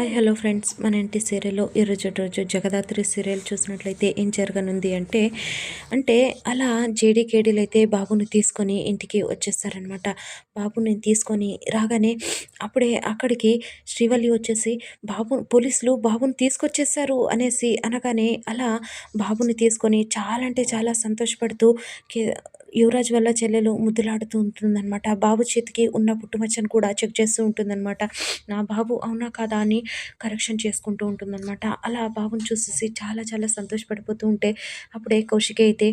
Hi hello friends. మన ఇంటి సీరియల్లో ఈరోజు రోజు జగదాత్రి సీరియల్ చూసినట్లయితే ఏం జరగనుంది అంటే అంటే అలా జేడీకేడీలు అయితే బాబుని తీసుకొని ఇంటికి వచ్చేస్తారనమాట బాబుని తీసుకొని రాగానే అప్పుడే అక్కడికి శ్రీవల్లి వచ్చేసి బాబు పోలీసులు బాబుని తీసుకొచ్చేసారు అనేసి అనగానే అలా బాబుని తీసుకొని చాలా అంటే చాలా సంతోషపడుతూ యువరాజ్ వల్ల చెల్లెలు ముద్దులాడుతూ ఉంటుందన్నమాట. బాబు చేతికి ఉన్న పుట్టుమచ్చను కూడా చెక్ చేస్తూ ఉంటుందన్నమాట. నా బాబు అవునా కాదా అని కరెక్షన్ చేసుకుంటూ ఉంటుందన్నమాట. అలా బాబుని చూసేసి చాలా చాలా సంతోషపడిపోతూ ఉంటే అప్పుడే కౌశికి అయితే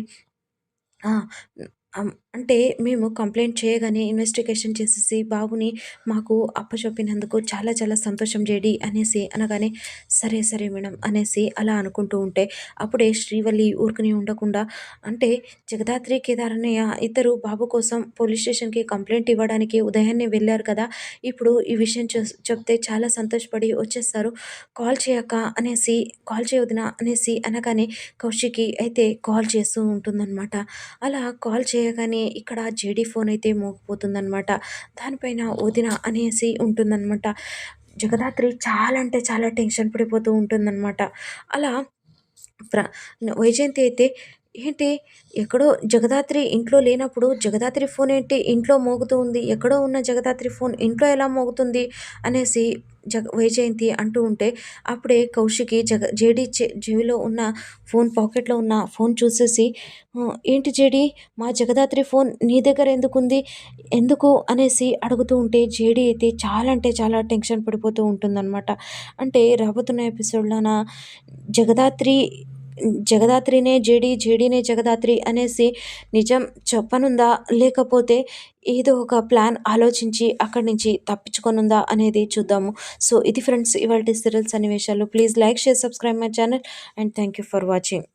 అంటే మేము కంప్లైంట్ చేయగానే ఇన్వెస్టిగేషన్ చేసేసి బాబుని మాకు అప్పచెప్పినందుకు చాలా చాలా సంతోషం చేయడి అనేసి అనగానే సరే సరే మేడం అనేసి అలా అనుకుంటూ ఉంటే అప్పుడే శ్రీవల్లి ఊరుకుని ఉండకుండా అంటే జగదాత్రి కేదారన్నయ్య ఇద్దరు బాబు కోసం పోలీస్ స్టేషన్కి కంప్లైంట్ ఇవ్వడానికి ఉదయాన్నే వెళ్ళారు కదా ఇప్పుడు ఈ విషయం చెప్తే చాలా సంతోషపడి వచ్చేస్తారు. కాల్ చేయక అనేసి కాల్ చేయవదినా అనేసి అనగానే కౌశికి అయితే కాల్ చేస్తూ ఉంటుందన్నమాట. అలా కాల్ చేయగానే ఇక్కడ జేడీ ఫోన్ అయితే మోగిపోతుందనమాట దానిపైన వదిన అనేసి ఉంటుందన్నమాట. జగదాత్రి చాలా అంటే చాలా టెన్షన్ పడిపోతూ ఉంటుందన్నమాట. అలా ప్ర వైజయంతి అయితే ఏంటి? ఎక్కడో జగదాత్రి ఇంట్లో లేనప్పుడు జగదాత్రి ఫోన్ ఏంటి? ఇంట్లో మోగుతూ ఉంది. ఎక్కడో ఉన్న జగదాత్రి ఫోన్ ఇంట్లో ఎలా మోగుతుంది? అనేసి జగ వైజయంతి అంటూ ఉంటే అప్పుడే కౌశికి జగ జేడి చె- చెవిలో ఉన్న ఫోన్ పాకెట్లో ఉన్న ఫోన్ చూసేసి ఏంటి జేడి? మా జగదాత్రి ఫోన్ నీ దగ్గర ఎందుకుంది? ఎందుకు? అనేసి అడుగుతూ ఉంటే జేడి అయితే చాలా అంటే చాలా టెన్షన్ పడిపోతూ ఉంటుందన్నమాట. అంటే రాబోతున్న ఎపిసోడ్లోన జగదాత్రి జగదాత్రినే జేడి జేడీనే జగదాత్రి అనేసి నిజం చెప్పనుందా? లేకపోతే ఏదో ఒక ప్లాన్ ఆలోచించి అక్కడి నుంచి తప్పించుకొనుందా అనేది చూద్దాము. సో ఇది ఫ్రెండ్స్ ఇవాళ సీరియల్ సన్నివేశాలు. Please like share subscribe my channel and thank you for watching.